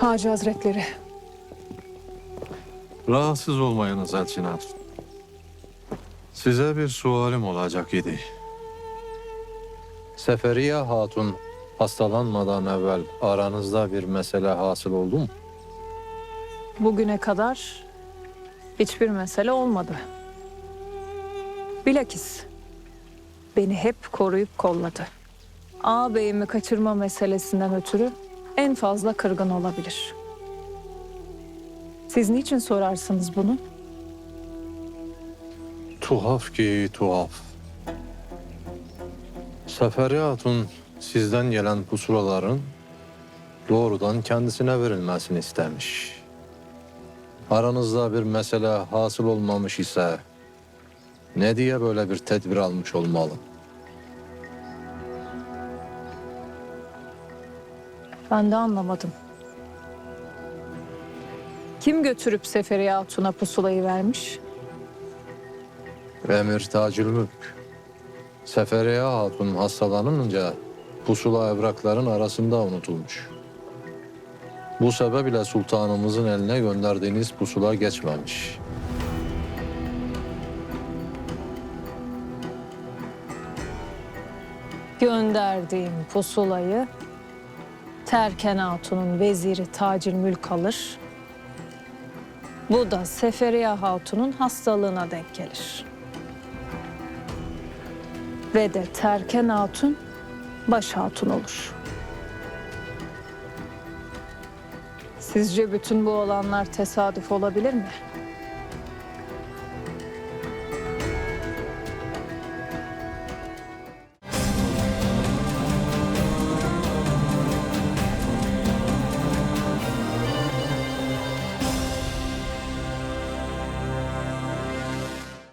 Hacı Hazretleri. Rahatsız olmayınız Elçin Hatun. Size bir sualim olacak idi. Seferiye Hatun hastalanmadan evvel aranızda bir mesele hasıl oldu mu? Bugüne kadar hiçbir mesele olmadı. Bilakis beni hep koruyup kolladı. Ağabeyimi kaçırma meselesinden ötürü en fazla kırgın olabilir. Siz niçin sorarsınız bunu? Tuhaf ki tuhaf. Seferiye Hatun sizden gelen pusulaların doğrudan kendisine verilmesini istemiş. Aranızda bir mesele hasıl olmamış ise ne diye böyle bir tedbir almış olmalı? Ben de anlamadım. Kim götürüp Seferiye Hatun'a pusulayı vermiş? Emir Tacülmülk. Seferiye Hatun hastalanınca pusula evrakların arasında unutulmuş. Bu sebeple sultanımızın eline gönderdiğiniz pusula geçmemiş. Gönderdiğim pusulayı Terken Hatun'un veziri Tacir Mülk alır. Bu da Seferiye Hatun'un hastalığına denk gelir. Ve de Terken Hatun baş hatun olur. Sizce bütün bu olanlar tesadüf olabilir mi?